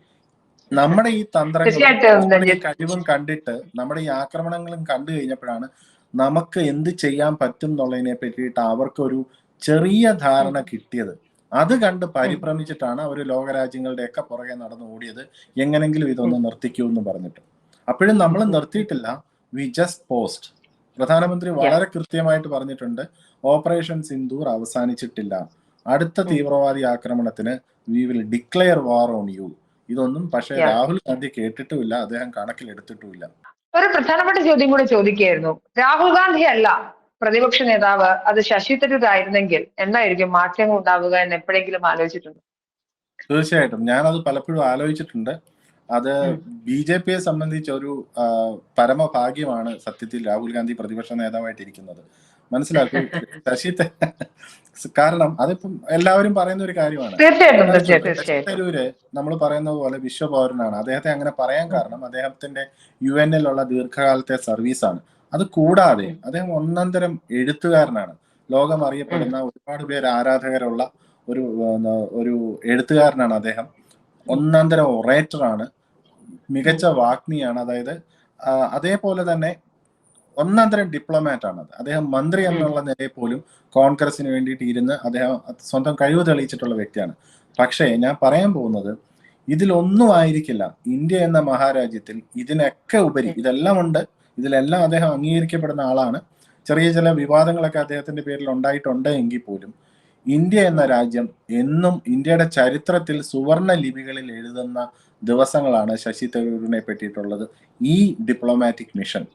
നമ്മുടെ ഈ തന്ത്രങ്ങളും ഈ കഴിവും കണ്ടിട്ട് നമ്മുടെ ഈ ആക്രമണങ്ങളും കണ്ടു കഴിഞ്ഞപ്പോഴാണ് നമുക്ക് എന്ത് ചെയ്യാൻ പറ്റും എന്നുള്ളതിനെ പറ്റിയിട്ട് അവർക്കൊരു ചെറിയ ധാരണ കിട്ടിയത്. അത് കണ്ട് പരിഭ്രമിച്ചിട്ടാണ് അവർ ലോകരാജ്യങ്ങളുടെ ഒക്കെ പുറകെ നടന്നു ഓടിയത്. എങ്ങനെങ്കിലും ഇതൊന്ന് നിർത്തിക്കൂ എന്ന് പറഞ്ഞിട്ട്. അപ്പോഴും നമ്മൾ നിർത്തിയിട്ടില്ല. വി ജസ്റ്റ് പോസ്റ്റ് പ്രധാനമന്ത്രി വളരെ കൃത്യമായിട്ട് പറഞ്ഞിട്ടുണ്ട്. ഓപ്പറേഷൻ സിന്ദൂർ അവസാനിച്ചിട്ടില്ല. അടുത്ത തീവ്രവാദി ആക്രമണത്തിന് we will declare war on you ഇതൊന്നും പക്ഷേ രാഹുൽ ഗാന്ധി കേട്ടിട്ടുമില്ല അദ്ദേഹം കണക്കിലെടുത്തിട്ടുമില്ല. ഒരു പ്രധാനപ്പെട്ട ചോദ്യം കൂടെ ചോദിക്കുകയായിരുന്നു. രാഹുൽ ഗാന്ധി അല്ല പ്രതിപക്ഷ നേതാവ് അത് ശശി തരൂർ ആയിരുന്നെങ്കിൽ എന്തായിരിക്കും മാറ്റങ്ങൾ ഉണ്ടാവുക എന്ന് എപ്പോഴെങ്കിലും ആലോചിച്ചിട്ടുണ്ട്? തീർച്ചയായിട്ടും. ഞാനത് പലപ്പോഴും ആലോചിച്ചിട്ടുണ്ട്. അത്. ബി ജെ പിയെ സംബന്ധിച്ച ഒരു പരമഭാഗ്യമാണ് സത്യത്തിൽ രാഹുൽ ഗാന്ധി പ്രതിപക്ഷ നേതാവായിട്ട് ഇരിക്കുന്നത് മനസ്സിലാക്കൂ ശശി കാരണം അതിപ്പം എല്ലാവരും പറയുന്ന ഒരു കാര്യമാണ്. തരൂര് നമ്മൾ പറയുന്ന പോലെ വിശ്വപൗരനാണ്. അദ്ദേഹത്തെ അങ്ങനെ പറയാൻ കാരണം അദ്ദേഹത്തിന്റെ യു എൻ ഉള്ള ദീർഘകാലത്തെ സർവീസാണ്. അത് കൂടാതെ അദ്ദേഹം ഒന്നന്തരം എഴുത്തുകാരനാണ്. ലോകം അറിയപ്പെടുന്ന ഒരുപാട് പേര് ആരാധകരുള്ള ഒരു ഒരു എഴുത്തുകാരനാണ് അദ്ദേഹം. ഒന്നാന്തരം ഒറേറ്ററാണ്. മികച്ച വാഗ്മിയാണ്. അതായത് അതേപോലെ തന്നെ ഒന്നാന്തരം ഡിപ്ലോമാറ്റ് ആണ് അദ്ദേഹം മന്ത്രി എന്നുള്ള നിലയിൽ പോലും കോൺഗ്രസിന് വേണ്ടിയിട്ട് ഇരുന്ന് അദ്ദേഹം സ്വന്തം കഴിവ് തെളിയിച്ചിട്ടുള്ള വ്യക്തിയാണ്. പക്ഷേ ഞാൻ പറയാൻ പോകുന്നത് ഇതിലൊന്നും ആയിരിക്കില്ല. ഇന്ത്യ എന്ന മഹാരാജ്യത്തിൽ ഇതിനൊക്കെ ഉപരി ഇതെല്ലാം ഉണ്ട്. ഇതിലെല്ലാം അദ്ദേഹം അംഗീകരിക്കപ്പെടുന്ന ആളാണ്. ചെറിയ ചില വിവാദങ്ങളൊക്കെ അദ്ദേഹത്തിന്റെ പേരിൽ ഉണ്ടായിട്ടുണ്ട് എങ്കിൽ പോലും ഇന്ത്യ എന്ന രാജ്യം എന്നും ഇന്ത്യയുടെ ചരിത്രത്തിൽ സുവർണ ലിപികളിൽ എഴുതുന്ന ദിവസങ്ങളാണ് ശശി തരൂരിനെ പറ്റിയിട്ടുള്ളത് ഈ ഡിപ്ലോമാറ്റിക് മിഷൻ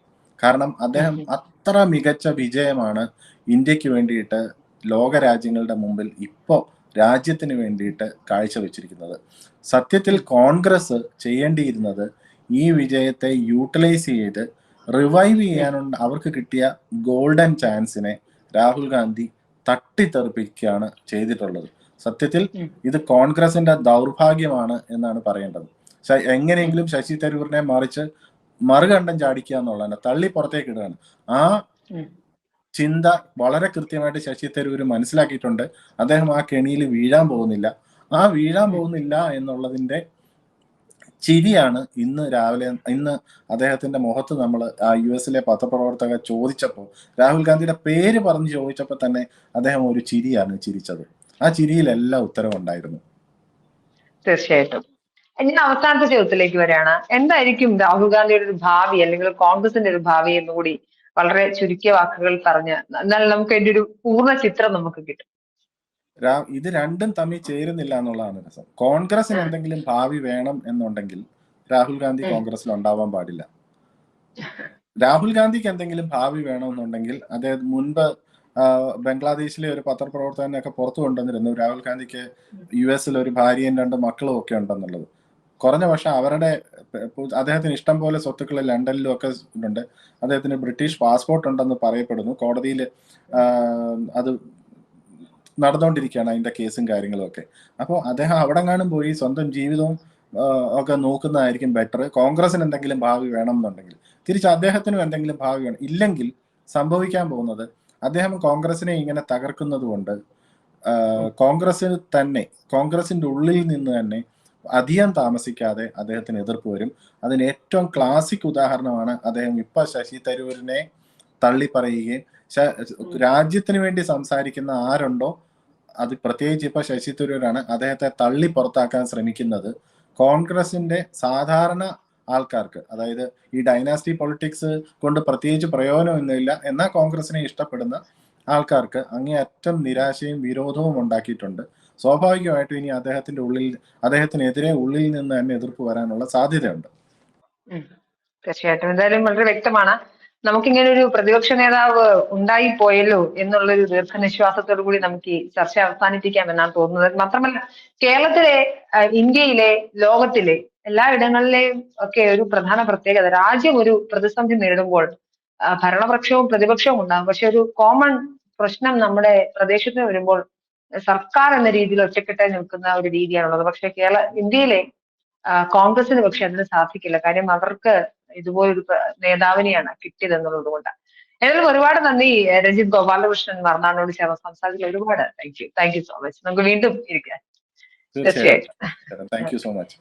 കാരണം അദ്ദേഹം അത്ര മികച്ച വിജയമാണ് ഇന്ത്യയ്ക്ക് വേണ്ടിയിട്ട് ലോക രാജ്യങ്ങളുടെ മുമ്പിൽ ഇപ്പോൾ രാജ്യത്തിന് വേണ്ടിയിട്ട് കാഴ്ചവെച്ചിരിക്കുന്നത്. സത്യത്തിൽ കോൺഗ്രസ് ചെയ്യേണ്ടിയിരുന്നത് ഈ വിജയത്തെ യൂട്ടിലൈസ് ചെയ്ത് റിവൈവ് ചെയ്യാനുണ്ട് അവർക്ക് കിട്ടിയ ഗോൾഡൻ ചാൻസിനെ രാഹുൽ ഗാന്ധി തട്ടിത്തെറിപ്പിക്കുകയാണ് ചെയ്തിട്ടുള്ളത്. സത്യത്തിൽ ഇത് കോൺഗ്രസിന്റെ ദൗർഭാഗ്യമാണ് എന്നാണ് പറയേണ്ടത്. എങ്ങനെയെങ്കിലും ശശി തരൂരിനെ മറിച്ച് മറുകണ്ഠം ചാടിക്കുക എന്നുള്ളതാണ്. തള്ളി പുറത്തേക്ക് ഇടുകയാണ്. ആ ചിന്ത വളരെ കൃത്യമായിട്ട് ശശി തരൂര് മനസ്സിലാക്കിയിട്ടുണ്ട്. അദ്ദേഹം ആ കെണിയിൽ വീഴാൻ പോകുന്നില്ല. ആ വീഴാൻ പോകുന്നില്ല എന്നുള്ളതിന്റെ ചിരിയാണ് ഇന്ന് രാവിലെ ഇന്ന് അദ്ദേഹത്തിന്റെ മുഖത്ത് നമ്മൾ ആ യു എസിലെ പത്രപ്രവർത്തകർ ചോദിച്ചപ്പോൾ രാഹുൽ ഗാന്ധിയുടെ പേര് പറഞ്ഞ് ചോദിച്ചപ്പോൾ തന്നെ അദ്ദേഹം ഒരു ചിരിയാണ് ചിരിച്ചത്. ആ ചിരിയിലെല്ലാം ഉത്തരവുണ്ടായിരുന്നു. തീർച്ചയായിട്ടും. ഞാൻ അവസാനത്തെ ചോദ്യത്തിലേക്ക് വരികയാണ്. എന്തായിരിക്കും രാഹുൽ ഗാന്ധിയുടെ ഒരു ഭാവി അല്ലെങ്കിൽ കോൺഗ്രസിന്റെ ഒരു ഭാവി എന്ന് കൂടി വളരെ ചുരുക്കിയ വാക്കുകൾ പറഞ്ഞ് എന്നാൽ നമുക്ക് അതിന്റെ ഒരു പൂർണ ചിത്രം നമുക്ക് കിട്ടും. ഇത് രണ്ടും തമ്മിൽ ചേരുന്നില്ല എന്നുള്ളതാണ് രസം. കോൺഗ്രസിന് എന്തെങ്കിലും ഭാവി വേണം എന്നുണ്ടെങ്കിൽ രാഹുൽ ഗാന്ധി കോൺഗ്രസിൽ ഉണ്ടാവാൻ പാടില്ല. രാഹുൽ ഗാന്ധിക്ക് എന്തെങ്കിലും ഭാവി വേണമെന്നുണ്ടെങ്കിൽ അതായത് മുൻപ് ബംഗ്ലാദേശിലെ ഒരു പത്രപ്രവർത്തകനൊക്കെ പുറത്തു കൊണ്ടുവന്നിരുന്നു. രാഹുൽ ഗാന്ധിക്ക് യു എസിൽ ഒരു ഭാര്യയും രണ്ട് മക്കളും ഒക്കെ ഉണ്ടെന്നുള്ളത്. കുറഞ്ഞ പക്ഷെ അവരുടെ അദ്ദേഹത്തിന് ഇഷ്ടം പോലെ സ്വത്തുക്കൾ ലണ്ടനിലും ഒക്കെ ഉണ്ട്. അദ്ദേഹത്തിന് ബ്രിട്ടീഷ് പാസ്പോർട്ട് ഉണ്ടെന്ന് പറയപ്പെടുന്നു. കോടതിയിൽ അത് നടന്നുകൊണ്ടിരിക്കുകയാണ് അതിന്റെ കേസും കാര്യങ്ങളും ഒക്കെ. അപ്പോൾ അദ്ദേഹം അവിടെ കാണും പോയി സ്വന്തം ജീവിതവും ഒക്കെ നോക്കുന്നതായിരിക്കും ബെറ്റർ കോൺഗ്രസിന് എന്തെങ്കിലും ഭാവി വേണം എന്നുണ്ടെങ്കിൽ തിരിച്ച് അദ്ദേഹത്തിനും എന്തെങ്കിലും ഭാവി വേണം. ഇല്ലെങ്കിൽ സംഭവിക്കാൻ പോകുന്നത് അദ്ദേഹം കോൺഗ്രസിനെ ഇങ്ങനെ തകർക്കുന്നത് കൊണ്ട് കോൺഗ്രസിന് തന്നെ കോൺഗ്രസിന്റെ ഉള്ളിൽ നിന്ന് തന്നെ അധികം താമസിക്കാതെ അദ്ദേഹത്തിന് എതിർപ്പ് വരും. അതിന് ഏറ്റവും ക്ലാസിക് ഉദാഹരണമാണ് അദ്ദേഹം ഇപ്പൊ ശശി തരൂരിനെ തള്ളി പറയുകയും രാജ്യത്തിന് വേണ്ടി സംസാരിക്കുന്ന ആരുണ്ടോ അത് പ്രത്യേകിച്ച് ഇപ്പൊ ശശി തരൂരാണ് അദ്ദേഹത്തെ തള്ളി പുറത്താക്കാൻ ശ്രമിക്കുന്നത് കോൺഗ്രസിന്റെ സാധാരണ ആൾക്കാർക്ക്. അതായത് ഈ ഡൈനാസ്റ്റി പൊളിറ്റിക്സ് കൊണ്ട് പ്രത്യേകിച്ച് പ്രയോജനമൊന്നുമില്ല എന്നാൽ കോൺഗ്രസിനെ ഇഷ്ടപ്പെടുന്ന ആൾക്കാർക്ക് അങ്ങേയറ്റം നിരാശയും വിരോധവും ഉണ്ടാക്കിയിട്ടുണ്ട്. സ്വാഭാവികമായിട്ടും ഇനി അദ്ദേഹത്തിന്റെ ഉള്ളിൽ അദ്ദേഹത്തിനെതിരെ ഉള്ളിൽ നിന്ന് തന്നെ എതിർപ്പ് വരാനുള്ള സാധ്യതയുണ്ട്. തീർച്ചയായിട്ടും. എന്തായാലും വളരെ വ്യക്തമാണ്. നമുക്കിങ്ങനെ ഒരു പ്രതിപക്ഷ നേതാവ് ഉണ്ടായി പോയല്ലോ എന്നുള്ളൊരു ദീർഘനിശ്വാസത്തോടു കൂടി നമുക്ക് ഈ ചർച്ച അവസാനിപ്പിക്കാം എന്നാണ് തോന്നുന്നത്. മാത്രമല്ല കേരളത്തിലെ ഇന്ത്യയിലെ ലോകത്തിലെ എല്ലായിടങ്ങളിലെയും ഒക്കെ ഒരു പ്രധാന പ്രത്യേകത. രാജ്യം ഒരു പ്രതിസന്ധി നേരിടുമ്പോൾ ഭരണപക്ഷവും പ്രതിപക്ഷവും ഉണ്ടാകും പക്ഷെ ഒരു കോമൺ പ്രശ്നം നമ്മുടെ പ്രദേശത്ത് വരുമ്പോൾ സർക്കാർ എന്ന രീതിയിൽ ഒറ്റക്കെട്ടായി നിൽക്കുന്ന ഒരു രീതിയാണുള്ളത്. പക്ഷേ കേരള ഇന്ത്യയിലെ കോൺഗ്രസിന് പക്ഷെ അതിന് സാധിക്കില്ല. കാര്യം അവർക്ക് ഇതുപോലൊരു നേതാവിനെയാണ് കിട്ടിയത് എന്നുള്ളത് കൊണ്ട്. ഏതായാലും ഒരുപാട് നന്ദി രഞ്ജിത് ഗോപാലകൃഷ്ണൻ മറന്നാളിനോട് ചേർന്ന് സംസാരിച്ചതിൽ ഒരുപാട് thank you thank you so much നമുക്ക് വീണ്ടും ഇരിക്കാം. തീർച്ചയായും. തീർച്ചയായിട്ടും. So much.